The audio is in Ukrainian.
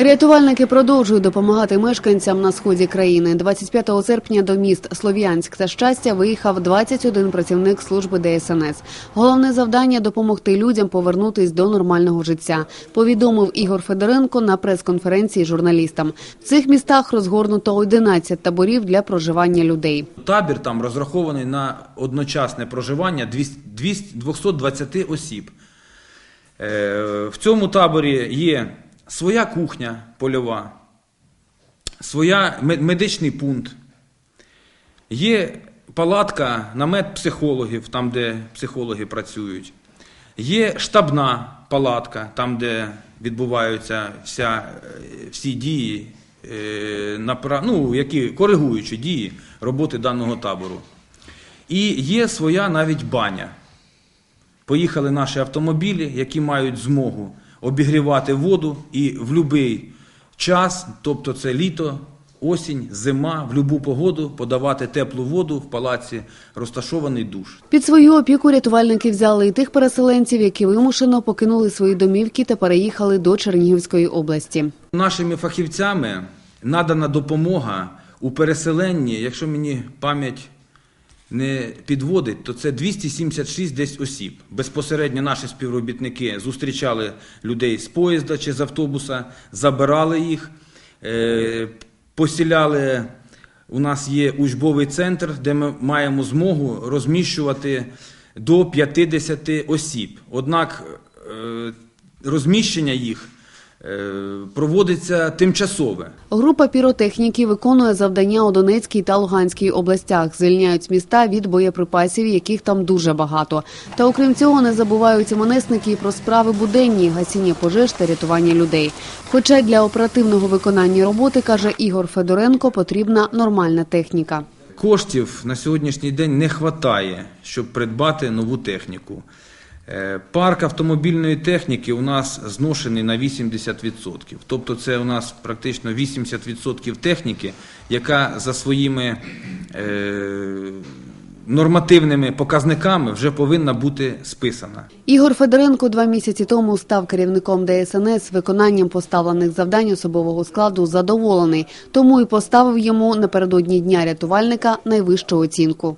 Рятувальники продовжують допомагати мешканцям на сході країни. 25 серпня до міст Слов'янськ та Щастя виїхав 21 працівник служби ДСНС. Головне завдання допомогти людям повернутись до нормального життя. Повідомив Ігор Федоренко на прес-конференції журналістам. В цих містах розгорнуто 11 таборів для проживання людей. Табір там розрахований на одночасне проживання 200 200 220 осіб. Е, В цьому таборі є своя кухня польова, своя медичний пункт, є палатка, намет психологів, там, де психологи працюють, є штабна палатка, там, де відбуваються вся, е, всі дії, е, ну, які коригуючі дії роботи даного табору. І є своя навіть баня. Поїхали наші автомобілі, які мають змогу обігрівати воду і в будь-який час, тобто це літо, осінь, зима, в будь-яку погоду подавати теплу воду в палаці, розташований душ. Під свою опіку рятувальники взяли і тих переселенців, які вимушено покинули свої домівки та переїхали до Чернігівської області. Нашими фахівцями надана допомога у переселенні, якщо мені пам'ять не підводить, то це 276 десь осіб. Безпосередньо наші співробітники зустрічали людей з поїзда чи з автобуса, забирали їх, е, посіляли. У нас є учбовий центр, де ми маємо змогу розміщувати до 50 осіб. Однак е, розміщення їх проводиться тимчасове. Група піротехніків виконує завдання у Донецькій та Луганській областях. Звільняють міста від боєприпасів, яких там дуже багато. Та окрім цього не забувають і про справи буденні, гасіння пожеж та рятування людей. Хоча для оперативного виконання роботи, каже Ігор Федоренко, потрібна нормальна техніка. Коштів на сьогоднішній день не вистачає, щоб придбати нову техніку. Е, Парк автомобільної техніки у нас зношений на 80%. Тобто це у нас практично 80% техніки, яка за своїми е, нормативними показниками вже повинна бути списана. Ігор Федоренко два місяці тому став керівником ДСНС. Виконанням поставлених завдань особового складу задоволений, тому і поставив йому напередодні дня рятувальника найвищу оцінку.